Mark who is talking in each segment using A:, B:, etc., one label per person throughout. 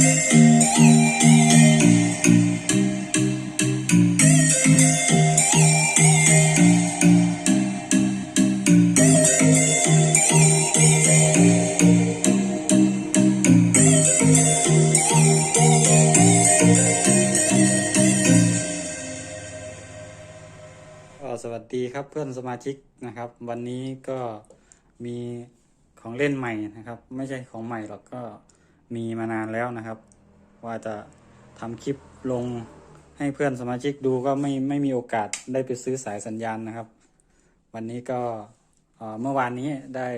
A: สวัสดีครับเพื่อนสมาชิกนะครับ วันนี้ก็มีของเล่นใหม่นะครับ ไม่ใช่ของใหม่หรอกก็ มีมานานแล้วนะครับ ว่าจะทำคลิปลงให้เพื่อนสมาชิกดูก็ไม่ไม่มีโอกาสได้ไปซื้อสายสัญญาณนะครับ วันนี้ก็เมื่อวานนี้ได้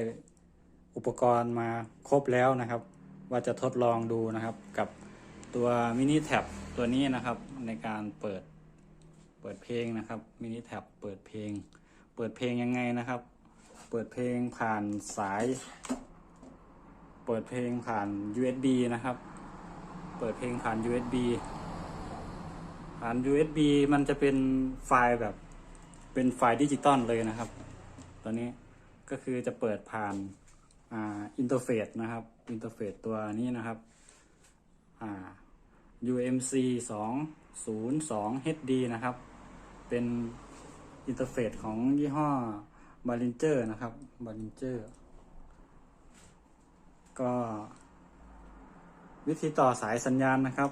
A: อุปกรณ์มาครบแล้วนะครับ ว่าจะทดลองดูนะครับกับตัวมินิแท็บตัวนี้นะครับในการเปิดเปิดเพลงนะครับมินิแท็บเปิดเพลง เปิดเพลงยังไงนะครับ เปิดเพลงผ่านสาย ปิดเพลงผ่าน USB นะครับ เปิดเพลงผ่าน USB ผ่าน USB มันจะเป็นไฟล์แบบเป็นไฟล์ดิจิตอลเลยนะครับตัวนี้ก็คือจะเปิดผ่านอ่าอินเทอร์เฟซนะครับอินเทอร์เฟซตัวนี้นะครับอ่า UMC 202 HD นะครับ เป็นอินเทอร์เฟซของยี่ห้อ Balinger นะครับ Balinger ก็ วิธีต่อสายสัญญาณนะครับ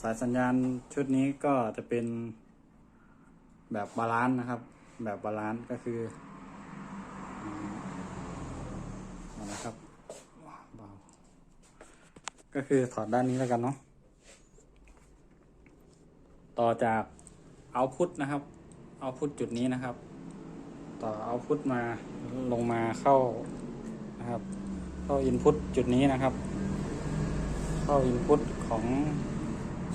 A: สายสัญญาณชุดนี้ก็จะเป็นแบบบาลานซ์นะครับ แบบบาลานซ์ก็คือนะครับก็คือถอดด้านนี้แล้วกันเนาะต่อจากเอาพุทนะครับเอาพุทจุดนี้นะครับ ต่อเอาพุทมาลงมาเข้านะครับ เข้าอินพุตจุดนี้นะครับ เข้าอินพุตของ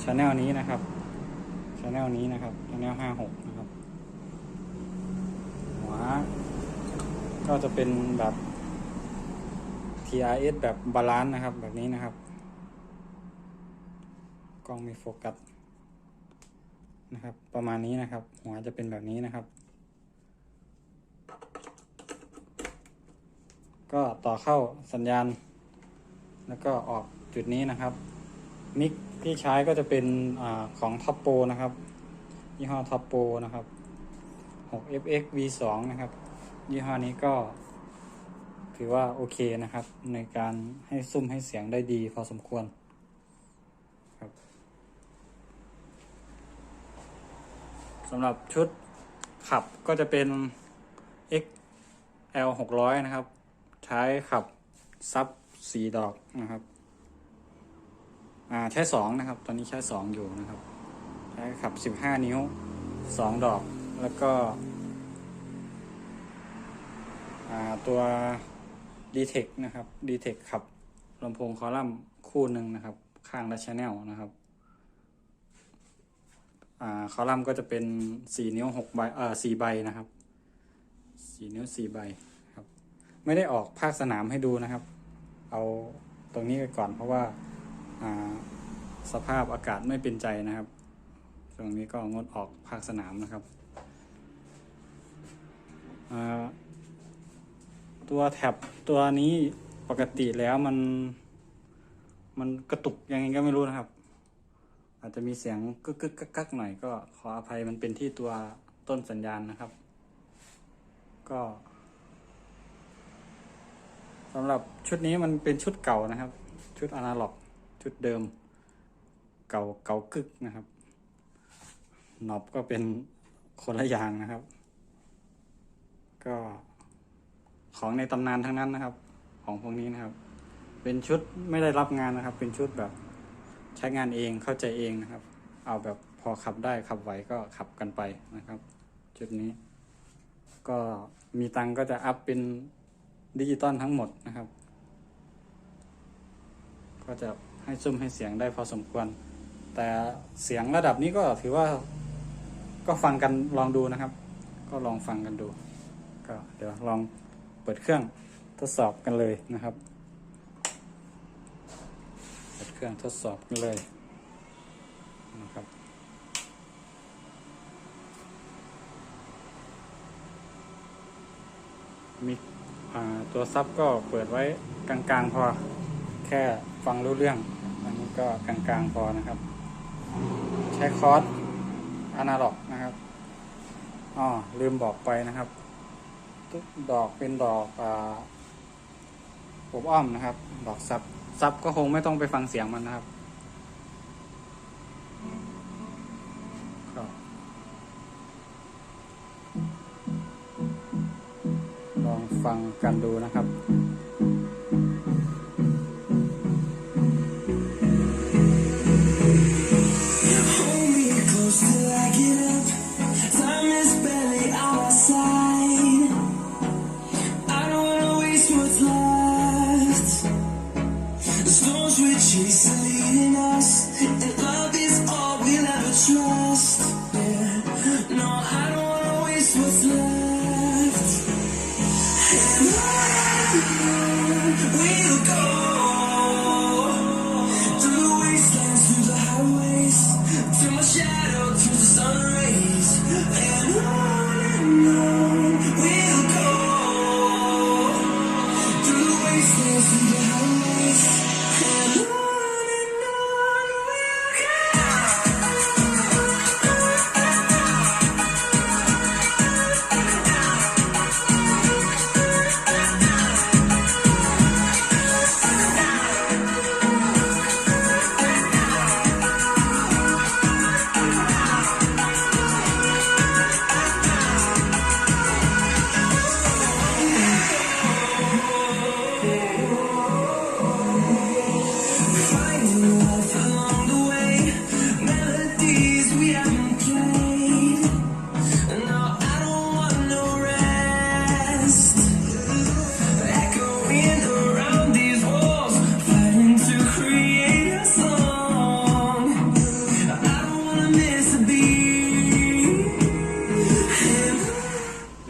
A: ช anel นี้นะครับช anel นี้นะครับช anel ห้าหกนะครับ หัว ก็จะเป็นแบบ TRS แบบบาลานซ์นะครับ แบบนี้นะครับ กล้องไม่โฟกัสนะครับ ประมาณนี้นะครับ หัวจะเป็นแบบนี้นะครับ ก็ต่อเข้าสัญญาณ แล้วก็ออกจุดนี้นะครับ มิกที่ใช้ก็จะเป็นอของท็อปโปนะครับยี่ห้อท็อปโปนะครับ 6fx v2 นะครับ ยี่ห้อนี้ก็ถือว่าโอเคนะครับ ในการให้ซุ้มให้เสียงได้ดีพอสมควรครับสำหรับชุดขับก็จะเป็น XL 600 นะครับ ใช้ขับซับสี่ดอกนะครับ อ่าใช้สองนะครับ ตอนนี้ใช้สองอยู่นะครับ ใช้ขับสิบห้านิ้วสองดอก แล้วก็ อ่าตัว d t e c นะครับ d t e c ขับลำโพงคอลัมน์คู่หนึ่งนะครับ ข้างละชแนลนะครับ อ่าคอลัมน์ก็จะเป็นสี่นิ้วหกใบเอ่อสี่ใบนะครับสี่นิ้วสี่ใบ ไม่ได้ออกภาคสนามให้ดูนะครับ เอาตรงนี้ไปก่อนเพราะว่าาสภาพอากาศไม่เป็นใจนะครับ ตรงนี้ก็งดออกภาคสนามนะครับ ตัวแท็บตัวนี้ปกติแล้วมัน มันกระตุกยังไงก็ไม่รู้นะครับ อาจจะมีเสียงกึกกึกกักกักหน่อยก็ขออภัยมันเป็นที่ตัวต้นสัญญาณนะครับ ก็ำหรับชุดนี้มันเป็นชุดเก่านะครับ ชุดอนาล็อก ชุดเดิม เก่าเก่ากึกนะครับน็อบก็เป็นคนละอย่างนะครับ ก็ของในตำนานทั้งนั้นนะครับ ของพวกนี้นะครับ เป็นชุดไม่ได้รับงานนะครับ เป็นชุดแบบใช้งานเองเข้าใจเองนะครับ เอาแบบพอขับได้ขับไหวก็ขับกันไปนะครับ ชุดนี้ ก็มีตังก็จะอัพเป็น ดิจิตอลทั้งหมดนะครับ ก็จะให้ซุ้มให้เสียงได้พอสมควร แต่เสียงระดับนี้ก็ถือว่าก็ฟังกันลองดูนะครับ ก็ลองฟังกันดู ก็เดี๋ยวลองเปิดเครื่องทดสอบกันเลยนะครับ เปิดเครื่องทดสอบกันเลยนะครับมี ตัวซับก็เปิดไว้กลางๆพอ แค่ฟังรู้เรื่องอันนี้ก็กลางๆพอนะครับ ใช้คอร์สอนาล็อกนะครับอ๋อลืมบอกไปนะครับทุกดอกเป็นดอกอ่าอบอ้อมนะครับ ดอกซับซับก็คงไม่ต้องไปฟังเสียงมันนะครับก็ลอง ฟังกันดูนะครับ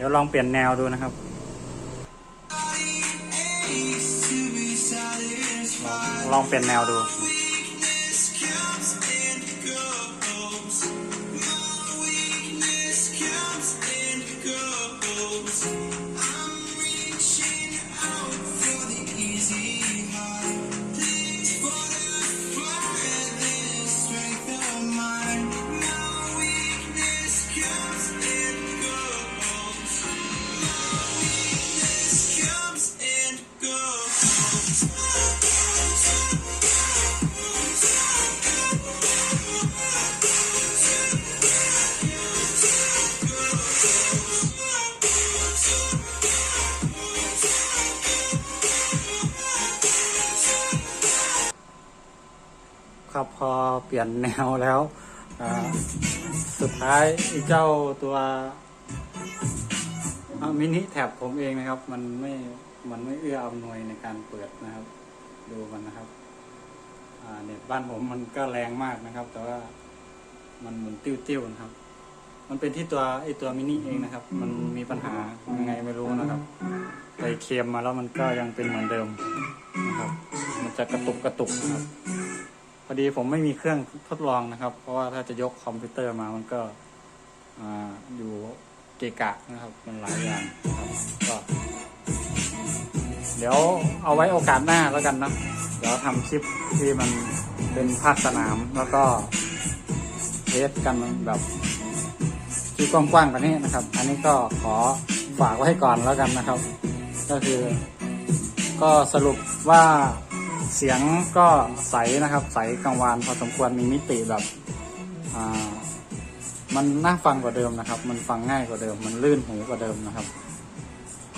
A: ดี๋ยวลองเปลี่ยนแนวดูนะครับลองเปลี่ยนแนวดู ครับ พอเปลี่ยนแนวแล้วสุดท้ายไอ้เจ้าตัวมินิแท็บผมเองนะครับ มันไม่มันไม่เอื้ออำนวยในการเปิดนะครับ ดูมันนะครับเน็ตบ้านผมมันก็แรงมากนะครับ แต่ว่ามันหมุนติ้วๆนะครับ มันเป็นที่ตัวไอ้ตัวมินิเองนะครับ มันมีปัญหายังไงไม่รู้นะครับไปเคลมมาแล้วมันก็ยังเป็นเหมือนเดิมนะครับ มันจะกระตุกกระตุกนะครับ พอดีผมไม่มีเครื่องทดลองนะครับ เพราะว่าถ้าจะยกคอมพิวเตอร์มามันก็ออยู่เกะกะนะครับ มันหลายอย่างครับก็ เดี๋ยวเอาไว้โอกาสหน้าแล้วกันนะเดี๋ยวทำคลิปที่มันเป็นภาคสนามแล้วก็เทสกันแบบที่กว้างๆกว่านี้นะครับ อันนี้ก็ขอฝากไว้ก่อนแล้วกันนะครับ ก็คือ ก็สรุปว่า เสียงก็ใสนะครับ ใสกังวานพอสมควรมีมิติแบบมันน่าฟังกว่าเดิมนะครับ มันฟังง่ายกว่าเดิม มันลื่นหูกว่าเดิมนะครับ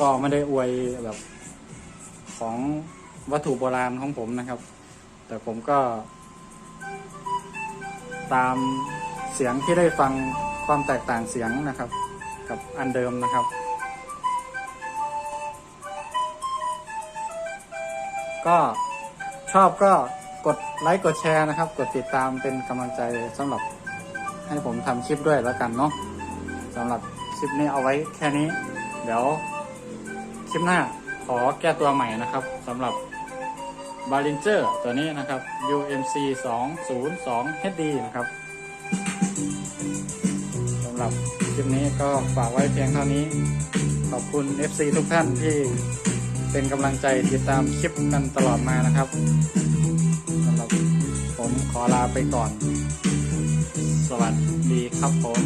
A: ก็ไม่ได้อวยแบบของวัตถุโบราณของผมนะครับ แต่ผมก็ ตามเสียงที่ได้ฟังความแตกต่างเสียงนะครับ กับอันเดิมนะครับ ก็ ชอบก็กดไลค์กดแชร์นะครับ กดติดตามเป็นกำลังใจสำหรับให้ผมทำคลิปด้วยแล้วกันเนาะสำหรับคลิปนี้เอาไว้แค่นี้ เดี๋ยวคลิปหน้าขอแก้ตัวใหม่นะครับสำหรับ b a r i n g e r ตัวนี้นะครับ UMC 202 HD นะครับสำหรับคลิปนี้ก็ฝากไว้เพียงเท่านี้ ขอบคุณ FC ทุกท่านที่ เป็นกำลังใจติดตามคลิปกันตลอดมานะครับสำหรับผมผมขอลาไปก่อน สวัสดีครับผม